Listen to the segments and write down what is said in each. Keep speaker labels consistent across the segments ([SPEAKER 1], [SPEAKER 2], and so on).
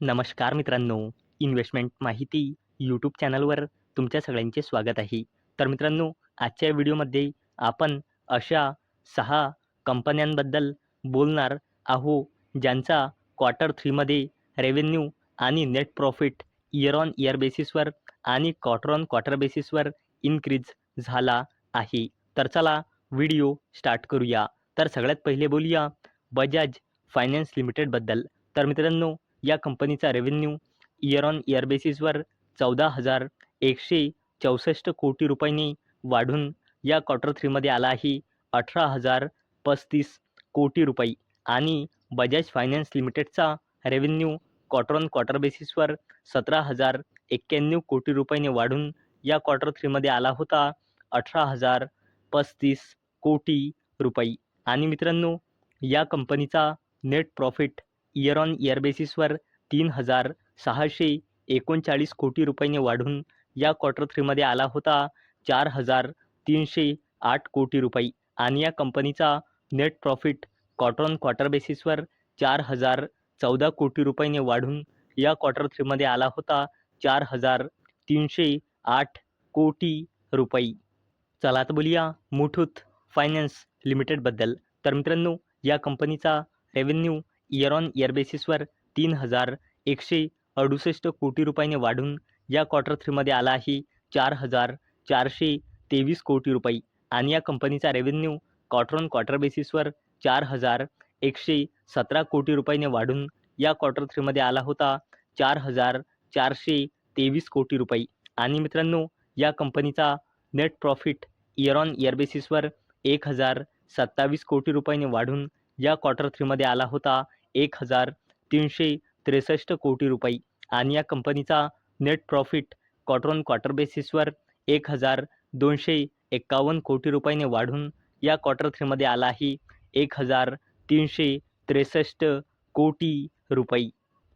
[SPEAKER 1] नमस्कार मित्रांनो. इन्व्हेस्टमेंट माहिती यूट्यूब चॅनलवर तुमच्या सगळ्यांचे स्वागत आहे. तर मित्रांनो आजच्या व्हिडिओमध्ये आपण अशा सहा कंपन्यांबद्दल बोलणार आहो ज्यांचा क्वार्टर थ्रीमध्ये रेव्हेन्यू आणि net profit year on year बेसिसवर आणि क्वार्टर ऑन क्वार्टर बेसिसवर इन्क्रीज झाला आहे. तर चला व्हिडिओ स्टार्ट करूया. तर सगळ्यात पहिले बोलूया बजाज फायनान्स लिमिटेडबद्दल. तर मित्रांनो या कंपनीचा रेव्हेन्यू इयर ऑन इयर बेसिसवर चौदा हजार एकशे चौसष्ट कोटी रुपयांनी वाढून या क्वार्टर थ्रीमध्ये आला आहे. अठरा हजार पस्तीस कोटी रुपये. आणि बजाज फायनान्स लिमिटेडचा रेव्हेन्यू क्वार्टर ऑन क्वार्टर बेसिसवर सतरा हजार एक्क्याण्णव कोटी रुपयांनी वाढून या क्वार्टर थ्रीमध्ये आला होता. अठरा हजार पस्तीस कोटी रुपये. आणि मित्रांनो या कंपनीचा net profit year on year बेसिसवर तीन हजार सहाशे एकोणचाळीस कोटी रुपयांनी वाढून या क्वार्टर थ्रीमध्ये आला होता. चार हजार तीनशे आठ कोटी रुपये. आणि या कंपनीचा net profit quarter on quarter बेसिसवर चार हजार चौदा कोटी रुपयांनी वाढून या क्वार्टर थ्रीमध्ये आला होता. चार हजार तीनशे आठ कोटी रुपये. चला तर बोलूया मुठूत फायनान्स लिमिटेडबद्दल तर मित्रांनो या कंपनीचा रेव्हेन्यू इयर ऑन इयर बेसिसवर तीन हजार एकशे अडुसष्ट कोटी रुपयाने वाढून या क्वार्टर थ्रीमध्ये आला आहे. चार हजार चारशे तेवीस कोटी रुपये. आणि या कंपनीचा रेव्हेन्यू क्वार्टर ऑन क्वार्टर बेसिसवर चार हजार एकशे सतरा कोटी रुपयाने वाढून या क्वार्टर थ्रीमध्ये आला होता. चार हजार चारशे तेवीस कोटी रुपये. आणि मित्रांनो या कंपनीचा net profit year on year बेसिसवर एक हजार सत्तावीस कोटी रुपयाने वाढून या क्वार्टर थ्रीमध्ये आला होता. एक हजार तीनशे त्रेसष्ट कोटी रुपये. आणि या कंपनीचा net profit quarter on quarter बेसिसवर एक हजार दोनशे एक्कावन्न कोटी रुपयाने वाढून या क्वार्टर थ्रीमध्ये आला आहे. एक हजार तीनशे त्रेसष्ट कोटी रुपये.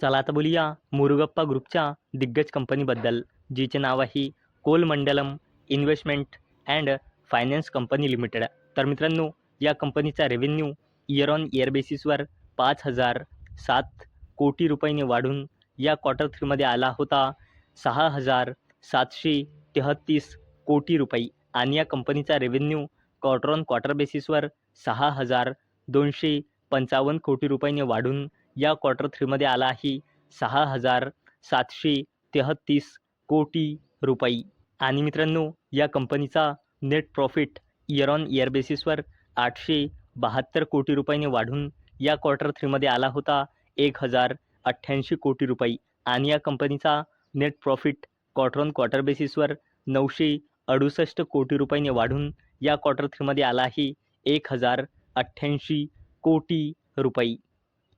[SPEAKER 1] चला आता बोलूया मुरुगप्पा ग्रुपच्या दिग्गज कंपनीबद्दल जिचे नाव आहे Cholamandalam investment and finance company limited. तर मित्रांनो या कंपनीचा रेव्हेन्यू इयर ऑन इयर बेसिसवर पाच हजार सात कोटी रुपयांनी वाढून या क्वार्टर थ्रीमध्ये आला होता. सहा हजार सातशे तेहत्तीस कोटी रुपये. आणि या कंपनीचा रेव्हेन्यू क्वार्टर ऑन क्वार्टर बेसिसवर सहा हजार दोनशे पंचावन्न कोटी रुपयांनी वाढून या क्वार्टर थ्रीमध्ये आला आहे. सहा हजार सातशे तेहत्तीस कोटी रुपये. आणि मित्रांनो या कंपनीचा net profit year on year बेसिसवर आठशे बहात्तर कोटी रुपयांनी वाढून या क्वार्टर थ्रीमध्ये आला होता एक हजार अठ्ठ्याऐंशी कोटी रुपये. आणि या कंपनीचा net profit quarter on quarter बेसिसवर नऊशे अडुसष्ट कोटी रुपयांनी वाढून या क्वार्टर थ्रीमध्ये आला आहे एक हजार अठ्ठ्याऐंशी कोटी रुपये.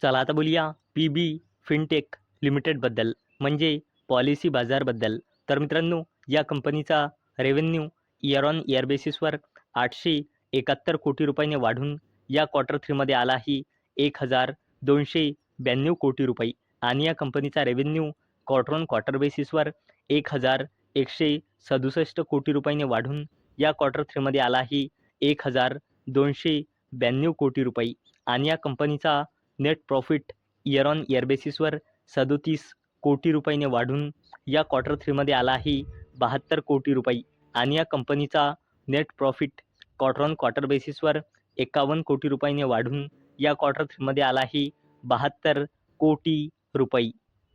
[SPEAKER 1] चला आता बोलूया पी बी फिनटेक लिमिटेडबद्दल म्हणजे पॉलिसी बाजारबद्दल तर मित्रांनो या कंपनीचा रेव्हेन्यू इयर ऑन इयर बेसिसवर आठशे एकाहत्तर कोटी रुपयांनी वाढून या क्वार्टर थ्रीमध्ये आला आहे एक हजार दोनशे ब्याण्णव कोटी रुपये. आणि या कंपनीचा रेव्हेन्यू क्वार्टर ऑन क्वार्टर बेसिसवर एक हजार एकशे सदुसष्ट कोटी रुपयाने वाढून या क्वार्टर थ्रीमध्ये आला आहे. एक हजार दोनशे ब्याण्णव कोटी रुपये. आणि या कंपनीचा net profit year on year बेसिसवर सदोतीस कोटी रुपयाने वाढून या क्वार्टर थ्रीमध्ये आला आहे. बहात्तर कोटी रुपये. आणि या कंपनीचा net profit quarter on quarter बेसिसवर एकावन्न कोटी रुपयाने वाढून या क्वार्टर थ्रीमध्ये आला आहे बहात्तर कोटी रुपये.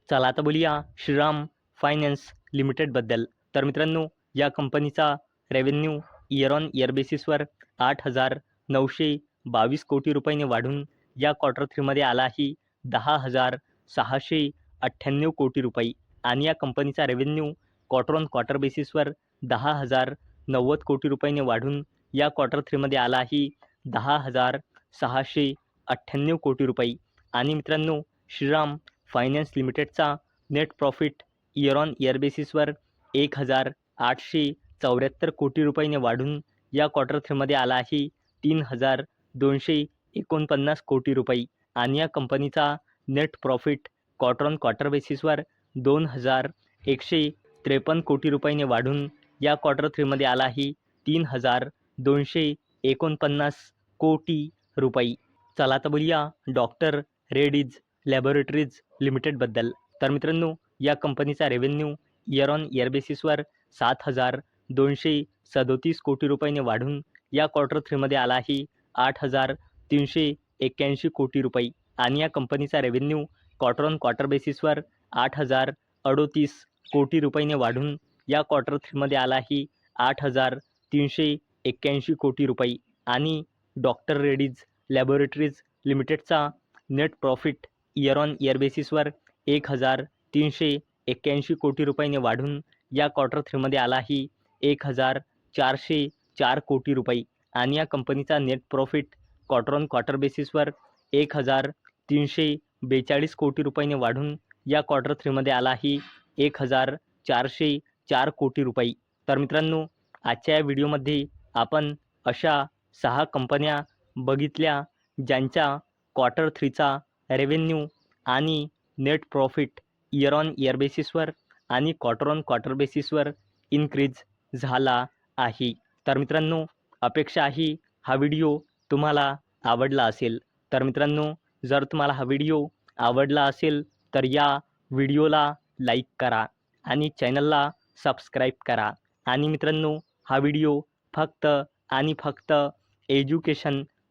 [SPEAKER 1] चला आता बोलूया श्रीराम फायनान्स लिमिटेडबद्दल तर मित्रांनो या कंपनीचा रेव्हेन्यू इयर ऑन इयर बेसिसवर आठ हजार नऊशे बावीस कोटी रुपयाने वाढून या क्वार्टर थ्रीमध्ये आला आहे दहा हजार सहाशे अठ्ठ्याण्णव कोटी रुपये. आणि या कंपनीचा रेव्हेन्यू क्वार्टर ऑन क्वार्टर बेसिसवर दहा हजार नव्वद कोटी रुपयाने वाढून या क्वार्टर थ्रीमध्ये आला आहे दहा हजार सहाशे अठ्ठ्याण्णव कोटी रुपये. आणि मित्रांनो Shriram finance लिमिटेडचा net profit year on year बेसिसवर एक हजार आठशे चौऱ्याहत्तर कोटी रुपयाने वाढून या क्वार्टर थ्रीमध्ये आला आहे. तीन हजार दोनशे एकोणपन्नास कोटी रुपये. आणि या कंपनीचा net profit quarter on quarter बेसिसवर दोन हजार एकशे त्रेपन्न कोटी रुपयाने वाढून या क्वार्टर थ्रीमध्ये आला आहे. तीन हजार दोनशे एकोणपन्नास कोटी रुपये. चला आता बोलूया डॉक्टर रेडीज लॅबोरेटरीज लिमिटेडबद्दल. तर मित्रांनो या कंपनीचा रेव्हेन्यू इयर ऑन इयर बेसिसवर सात हजार दोनशे सदोतीस कोटी रुपयाने वाढून या क्वार्टर थ्रीमध्ये आला आहे आठ हजार तीनशे एक्क्याऐंशी कोटी रुपये. आणि या कंपनीचा रेव्हेन्यू क्वार्टर ऑन क्वार्टर बेसिसवर आठ हजार अडोतीस कोटी रुपयाने वाढून या क्वार्टर थ्रीमध्ये आला आहे आठ हजार तीनशे एक्क्याऐंशी कोटी रुपये. आणि doctor Reddy's laboratories लिमिटेडचा net profit year on year बेसिसवर एक हजार तीनशे एक्क्याऐंशी कोटी रुपयाने वाढून या क्वार्टर थ्रीमध्ये आला एक हजार चारशे चार कोटी रुपये. आणि या कंपनीचा net profit quarter on quarter बेसिसवर एक हजार तीनशे बेचाळीस कोटी रुपयाने वाढून या क्वार्टर थ्रीमध्ये आला एक हजार चारशे चार कोटी रुपये. तर मित्रांनो आजच्या या व्हिडिओमध्ये आपण अशा सहा कंपन्या बघितल्या ज्यांच्या क्वार्टर थ्रीचा रेव्हेन्यू आणि net profit year on year बेसिसवर आणि क्वार्टर ऑन क्वार्टर बेसिसवर इन्क्रीज झाला आहे. तर मित्रांनो अपेक्षा आहे हा व्हिडिओ तुम्हाला आवडला असेल. तर मित्रांनो जर तुम्हाला हा व्हिडिओ आवडला असेल तर या व्हिडिओला लाईक करा आणि चॅनलला सबस्क्राईब करा. आणि मित्रांनो हा व्हिडिओ फक्त आणि फक्त एज्युकेशन